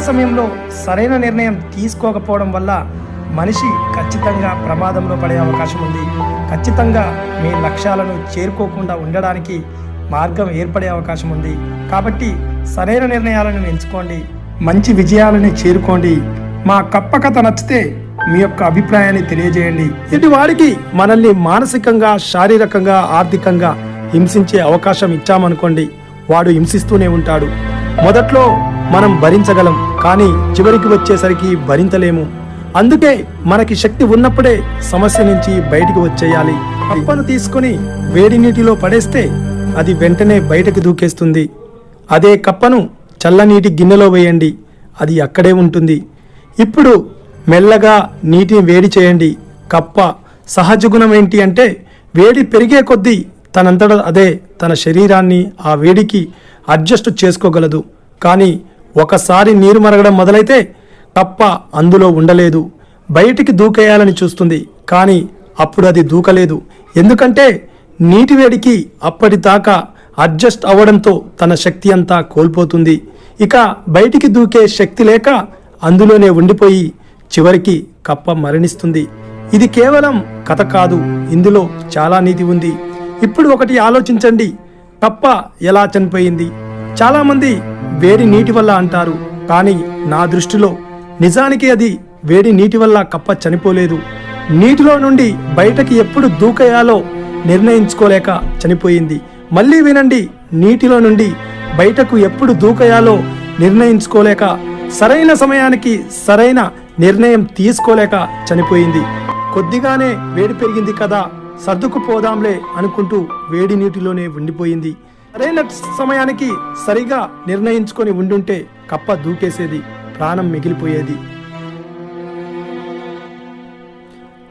సమయంలో సరైన నిర్ణయం తీసుకోకపోవడం వల్ల మనిషి ఖచ్చితంగా ప్రమాదంలో పడే అవకాశం ఉంది. ఖచ్చితంగా మీ లక్ష్యాలను చేరుకోకుండా ఉండడానికి మార్గం ఏర్పడే అవకాశం ఉంది. కాబట్టి సరైన నిర్ణయాలను ఎంచుకోండి. మంచి విజయాలను చేరుకోండి. మా కప్ప కథ నచ్చితే మీ యొక్క అభిప్రాయాన్ని తెలియజేయండి. ఇటు వాడికి మనల్ని మానసికంగా శారీరకంగా ఆర్థికంగా హింసించే అవకాశం ఇచ్చామనుకోండి. వాడు హింసిస్తూనే ఉంటాడు. మొదట్లో మనం భరించగలం కానీ చివరికి వచ్చేసరికి భరించలేము. అందుకే మనకి శక్తి ఉన్నప్పుడే సమస్య నుంచి బయటికి వచ్చేయాలి. కప్పను తీసుకొని వేడి నీటిలో పడేస్తే అది వెంటనే బయటకు దూకేస్తుంది. అదే కప్పను చల్లనీటి గిన్నెలో వేయండి అది అక్కడే ఉంటుంది. ఇప్పుడు మెల్లగా నీటిని వేడి చేయండి. కప్ప సహజ గుణం ఏంటి అంటే వేడి పెరిగే కొద్దీ తనంతట అదే తన శరీరాన్ని ఆ వేడికి అడ్జస్ట్ చేసుకోగలదు. కానీ ఒకసారి నీరు మరగడం మొదలైతే కప్ప అందులో ఉండలేదు. బయటికి దూకేయాలని చూస్తుంది. కానీ అప్పుడు అది దూకలేదు. ఎందుకంటే నీటి వేడికి అప్పటిదాకా అడ్జస్ట్ అవ్వడంతో తన శక్తి అంతా కోల్పోతుంది. ఇక బయటికి దూకే శక్తి లేక అందులోనే ఉండిపోయి చివరికి కప్ప మరణిస్తుంది. ఇది కేవలం కథ కాదు. ఇందులో చాలా నీతి ఉంది. ఇప్పుడు ఒకటి ఆలోచించండి. కప్ప ఎలా చనిపోయింది? చాలామంది వేడి నీటి వల్ల అంటారు. కానీ నా దృష్టిలో నిజానికి అది వేడి నీటి వల్ల కప్ప చనిపోలేదు. నీటిలో నుండి బయటకి ఎప్పుడు దూకేయాలో నిర్ణయించుకోలేక చనిపోయింది. మళ్ళీ వినండి నీటిలో నుండి బయటకు ఎప్పుడు దూకేయాలో నిర్ణయించుకోలేక సరైన సమయానికి సరైన నిర్ణయం తీసుకోలేక చనిపోయింది. కొద్దిగానే వేడి పెరిగింది కదా సర్దుకుపోదాంలే అనుకుంటూ వేడి నీటిలోనే ఉండిపోయింది. సరైన సమయానికి సరిగా నిర్ణయించుకొని ఉండుంటే కప్ప దూకేసేది ప్రాణం మిగిలిపోయేది.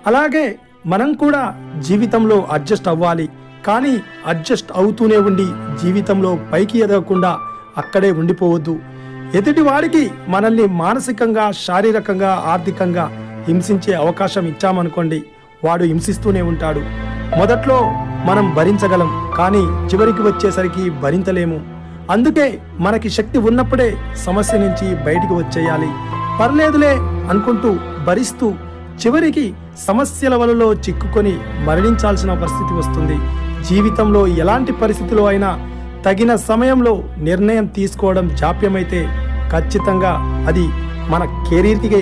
అలాగే మనం కూడా జీవితంలో అడ్జస్ట్ అవ్వాలి. కానీ అడ్జస్ట్ అవుతూనే ఉండి జీవితంలో పైకి ఎదగకుండా అక్కడే ఉండిపోవద్దు. ఎదుటి వాడికి మనల్ని మానసికంగా శారీరకంగా ఆర్థికంగా హింసించే అవకాశం ఇచ్చామనుకోండి వాడు హింసిస్తూనే ఉంటాడు. మొదట్లో మనం భరించగలం కానీ చివరికి వచ్చేసరికి భరించలేము. అందుకే మనకి శక్తి ఉన్నప్పుడే సమస్య నుంచి బయటికి వచ్చేయాలి. పర్లేదులే అనుకుంటూ భరిస్తూ చివరికి సమస్యల వలలో చిక్కుకొని మరణించాల్సిన పరిస్థితి వస్తుంది. జీవితంలో ఎలాంటి పరిస్థితిలో అయినా తగిన సమయంలో నిర్ణయం తీసుకోవడం జాప్యమైతే ఖచ్చితంగా అది మన కెరీర్కి